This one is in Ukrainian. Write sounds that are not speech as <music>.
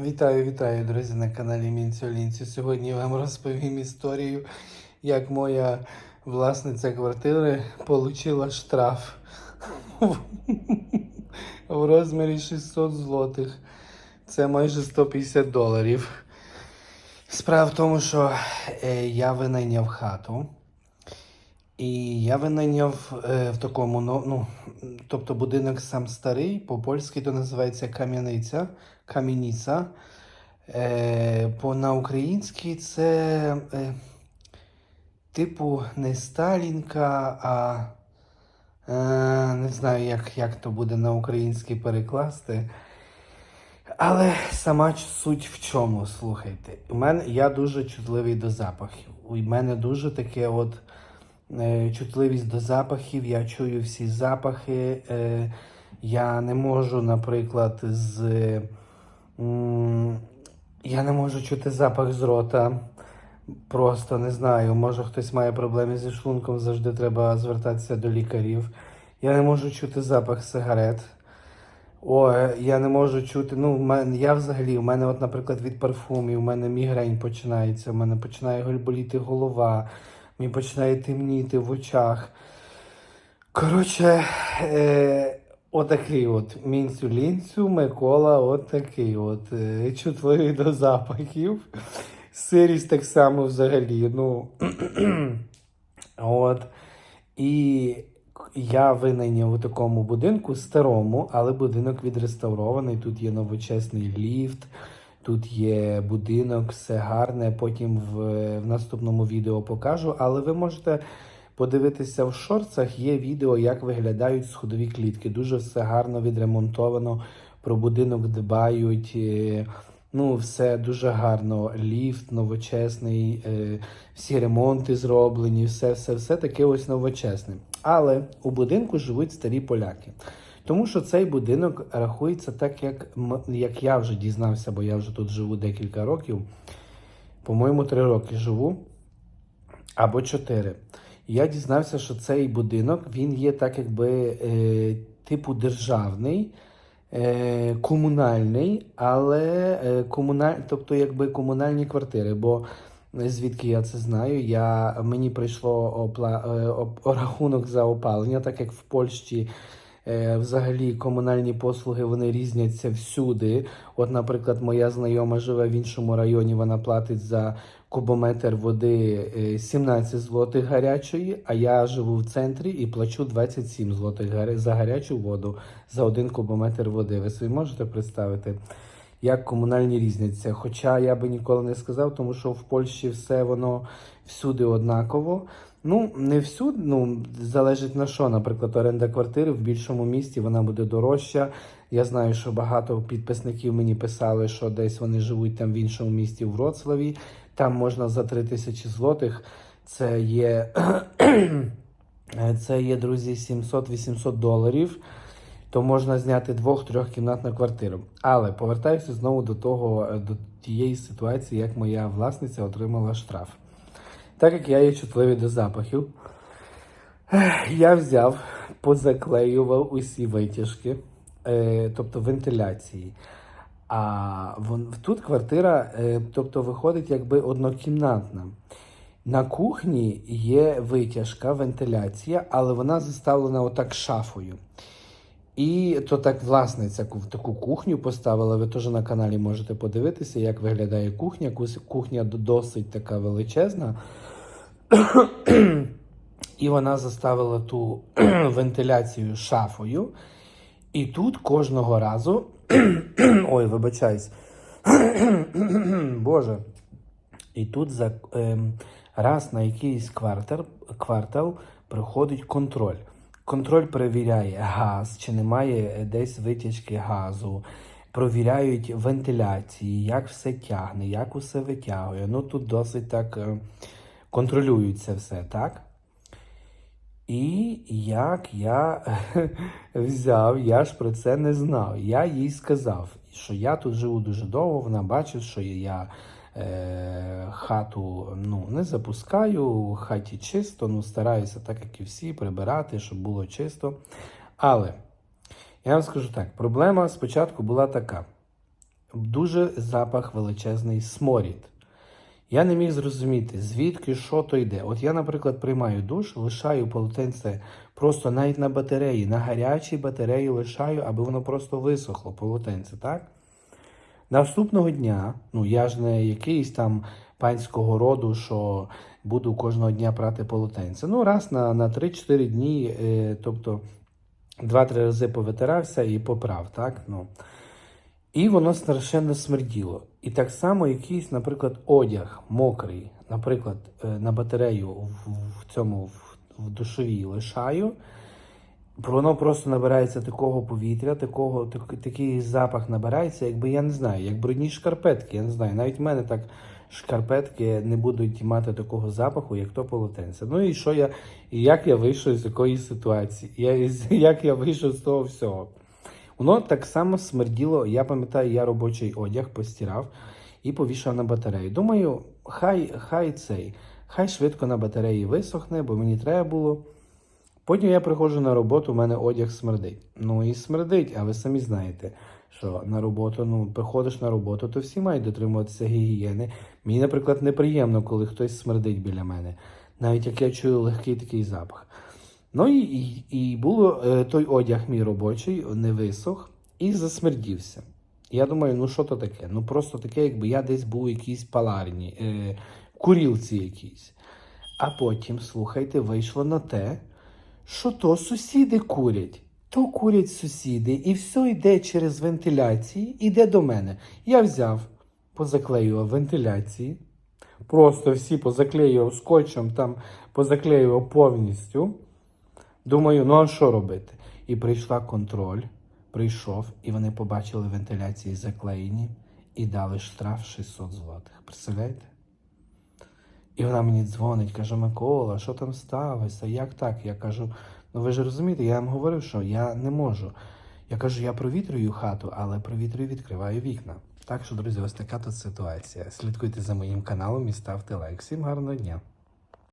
Вітаю, вітаю, друзі, на каналі Мінцю Сьогодні я вам розповім історію, як моя власниця квартири отримала штраф <laughs> в розмірі 600 злотих. Це майже 150 доларів. Справа в тому, що е, я винайняв хату. І я винайняв е, в такому, ну, ну, тобто будинок сам старий, по-польськи то називається кам'яниця, кам'яниця. Е, по на українській це е, типу не Сталінка, а е, не знаю, як, як то буде на українській перекласти. Але сама суть в чому, слухайте. У мене я дуже чутливий до запахів. У мене дуже таке от чутливість до запахів. Я чую всі запахи. Е, я не можу, наприклад, з. я не можу чути запах з рота. Просто не знаю. Може хтось має проблеми зі шлунком, завжди треба звертатися до лікарів. Я не можу чути запах сигарет. О, я не можу чути. Ну, я взагалі, у мене, от, наприклад, від парфумів, у мене мігрень починається, у мене починає боліти голова, мені починає темніти в очах. Коротше, е, отакий от мінцю лінцю, Микола, отакий от. Е, чутливий до запахів. Сирість так само взагалі. Ну, <clears throat> от. І я винайняв у такому будинку старому, але будинок відреставрований. Тут є новочесний ліфт, тут є будинок, все гарне. Потім в, в наступному відео покажу. Але ви можете подивитися в шорцах. Є відео, як виглядають сходові клітки. Дуже все гарно відремонтовано. Про будинок дбають. е, Ну, все дуже гарно. Ліфт новочесний, е, всі ремонти зроблені, все, все, все таке ось новочесне. Але у будинку живуть старі поляки. Тому що цей будинок рахується так, як, як я вже дізнався, бо я вже тут живу декілька років. По-моєму, три роки живу або чотири. Я дізнався, що цей будинок він є так, якби е, типу державний, е, комунальний, але е, комуналь, тобто якби комунальні квартири. Бо е, звідки я це знаю? Я, мені прийшло опла, е, рахунок за опалення, так як в Польщі. Е, Взагалі комунальні послуги вони різняться всюди. От, наприклад, моя знайома живе в іншому районі, вона платить за кубометр води е, 17 злотих гарячої, а я живу в центрі і плачу 27 злотих за гарячу воду за один кубометр води. Ви собі можете представити, як комунальні різняться? Хоча я би ніколи не сказав, тому що в Польщі все воно всюди однаково. Ну, не всюди, ну, залежить на що. Наприклад, оренда квартири в більшому місті вона буде дорожча. Я знаю, що багато підписників мені писали, що десь вони живуть там в іншому місті в Вроцлаві. Там можна за 3 тисячі злотих. Це є, <clears throat> це є, друзі, 700-800 доларів. То можна зняти двох-трьохкімнатну квартиру. Але повертаюся знову до того, е, до тієї ситуації, як моя власниця отримала штраф. Так як я є чутливий до запахів, я взяв, позаклеював усі витяжки, е, тобто вентиляції. А вон, тут квартира, е, тобто виходить якби однокімнатна. На кухні є витяжка, вентиляція, але вона заставлена отак шафою. І то так власниця таку кухню поставила. Ви теж на каналі можете подивитися, як виглядає кухня. Кухня досить така величезна. І вона заставила ту <clears throat> вентиляцію шафою. І тут кожного разу. <clears throat> Ой, вибачаюсь. <clears throat> Боже. І тут за ем, раз на якийсь квартал, квартал приходить контроль. Контроль перевіряє газ, чи немає десь витяжки газу, провіряють вентиляції, як все тягне, як усе витягує. Ну тут досить так е, контролюють все, так? І як я <laughs> взяв, я ж про це не знав. Я їй сказав, що я тут живу дуже довго. Вона бачить, що я хату ну, не запускаю, у хаті чисто, ну стараюся, так як і всі, прибирати, щоб було чисто. Але я вам скажу так: проблема спочатку була така. дуже запах величезний сморід. Я не міг зрозуміти, звідки що то йде. От я, наприклад, приймаю душ, лишаю полотенце просто навіть на батареї, на гарячій батареї лишаю, аби воно просто висохло, полотенце, так? Наступного дня, ну я ж не якийсь там панського роду, що буду кожного дня прати полотенце. Ну, раз на, на 3-4 дні, е, тобто 2-3 рази повитирався і поправ, так? Ну. І воно страшенно смерділо. І так само якийсь, наприклад, одяг мокрий, наприклад, е, на батарею в, в цьому в, в душовій лишаю. Воно просто набирається такого повітря, такого, так, такий запах набирається, якби я не знаю, як брудні шкарпетки. Я не знаю. Навіть в мене так шкарпетки не будуть мати такого запаху, як то полотенце. Ну і що я, і як я вийшов з якої ситуації? Я, <laughs> як я вийшов з того всього? Воно так само смерділо. Я пам'ятаю, я робочий одяг постирав і повішав на батарею. Думаю, хай, хай цей, хай швидко на батареї висохне, бо мені треба було. Потім я приходжу на роботу, у мене одяг смердить. Ну і смердить, а ви самі знаєте, що на роботу, ну, приходиш на роботу, то всі мають дотримуватися гігієни. Мені, наприклад, неприємно, коли хтось смердить біля мене, навіть як я чую легкий такий запах. Ну і, і, і було е, той одяг мій робочий, не висох і засмердівся. Я думаю, ну що то таке? Ну просто таке, якби я десь був у якійсь паларні, е, курілці якійсь. А потім, слухайте, вийшло на те, що то сусіди курять. То курять сусіди, і все йде через вентиляції, іде до мене. Я взяв, позаклеював вентиляції, просто всі позаклеював скотчем, там позаклеював повністю. Думаю, ну а що робити? І прийшла контроль, прийшов, і вони побачили вентиляції заклеєні і дали штраф 600 злотих. Представляєте? І вона мені дзвонить, каже: Микола, що там сталося? Як так? Я кажу: ну ви ж розумієте, я вам говорив, що я не можу. Я кажу, я провітрюю хату, але провітрюю, відкриваю вікна. Так що, друзі, ось така тут ситуація. Слідкуйте за моїм каналом і ставте лайк. Всім гарного дня!